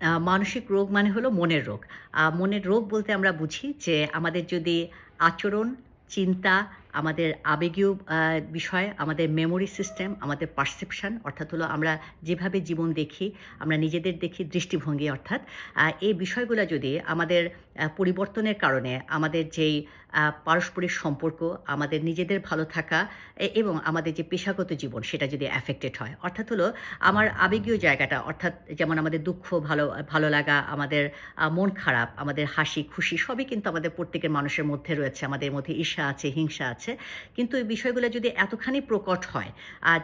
মানসিক রোগ মানে হলো মনের রোগ। মনের রোগ বলতে আমরা বুঝি যে আমাদের যদি আচরণ, চিন্তা, আমাদের আবেগীয় বিষয়, আমাদের মেমোরি সিস্টেম, আমাদের পারসেপশন অর্থাৎ হলো আমরা যেভাবে জীবন দেখি, আমরা নিজেদের দেখি দৃষ্টিভঙ্গি অর্থাৎ এই বিষয়গুলো যদি আমাদের পরিবর্তনের কারণে আমাদের যেই পারস্পরিক সম্পর্ক, আমাদের নিজেদের ভালো থাকা এবং আমাদের যে পেশাগত জীবন সেটা যদি অ্যাফেক্টেড হয়। অর্থাৎ হলো আমার আবেগীয় জায়গাটা অর্থাৎ যেমন আমাদের দুঃখ, ভালো ভালো লাগা, আমাদের মন খারাপ, আমাদের হাসি, খুশি সবই কিন্তু আমাদের প্রত্যেকের মানুষের মধ্যে রয়েছে। আমাদের মধ্যে ঈর্ষা আছে, হিংসা আছে। কিন্তু এই বিষয়গুলো যদি এতখানি প্রকট হয়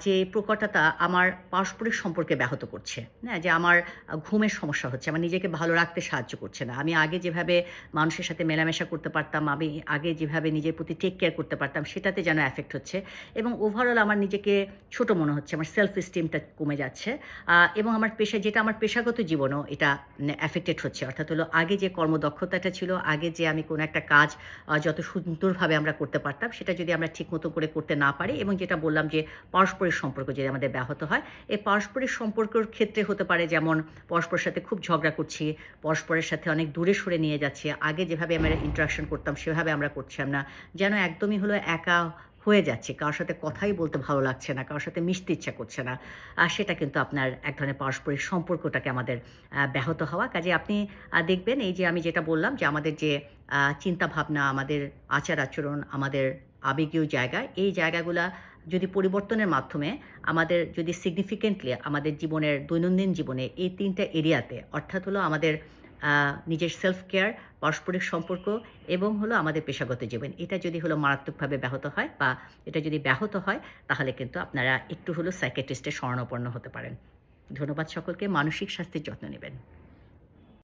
যে প্রকটতা আমার পারস্পরিক সম্পর্কে ব্যাহত করছে। হ্যাঁ? যে আমার ঘুমের সমস্যা হচ্ছে, আমার নিজেকে ভালো রাখতে সাহায্য করছে না। আমি আগে যেভাবে মানুষের সাথে মেলামেশা করতে পারতাম, আমি আগে যেভাবে নিজের প্রতি টেক কেয়ার করতে পারতাম সেটাতে যেন এফেক্ট হচ্ছে এবং ওভারঅল আমার নিজেকে ছোট মনে হচ্ছে। আমার সেলফ এস্টিমটা কমে যাচ্ছে। এবং আমার পেশা যেটা আমার পেশাগত জীবনও এটা নে এফেক্টেড হচ্ছে। অর্থাৎ হলো আগে যে কর্মদক্ষতাটা ছিল, আগে যে আমি কোনো একটা কাজ যত সুন্দরভাবে আমরা করতে পারতাম সেটা যদি আমরা ঠিকমতো করে করতে না পারি এবং যেটা বললাম যে পারস্পরিক সম্পর্ক যদি আমাদের ব্যাহত হয়, এই পারস্পরিক সম্পর্কের ক্ষেত্রে হতে পারে যেমন পরস্পরের সাথে খুব ঝগড়া করছি, পরস্পরের সাথে অনেক দূরে সরে নিয়ে যাচ্ছি। আগে যেভাবে আমরা ইন্টারাকশন করতাম সেভাবে আমরা করছিলাম না। যেন একদমই হলো একা হয়ে যাচ্ছে কারোর সাথে কথাই বলতে ভালো লাগছে না, কারোর সাথে মিশতে ইচ্ছা করছে না। আর সেটা কিন্তু আপনার এক ধরনের পারস্পরিক সম্পর্কটাকে আমাদের ব্যাহত হওয়া। কাজে আপনি দেখবেন এই যে আমি যেটা বললাম যে আমাদের যে চিন্তাভাবনা, আমাদের আচার-আচরণ, আমাদের আবেগীয় জায়গা, এই জায়গাগুলা যদি পরিবর্তনের মাধ্যমে আমাদের যদি সিগনিফিকেন্টলি আমাদের জীবনের দৈনন্দিন জীবনে এই ৩ টা এরিয়াতে অর্থাৎ হলো আমাদের নিজের সেলফ কেয়ার, পারস্পরিক সম্পর্ক এবং হলো আমাদের পেশাগত জীবন। এটা যদি হলো মারাত্মকভাবে ব্যাহত হয় বা এটা যদি ব্যাহত হয় তাহলে কিন্তু আপনারা একটু হলেও সাইকিয়াট্রিস্ট এর শরণাপন্ন হতে পারেন। ধন্যবাদ সকলকে। মানসিক স্বাস্থ্যের যত্ন নিবেন।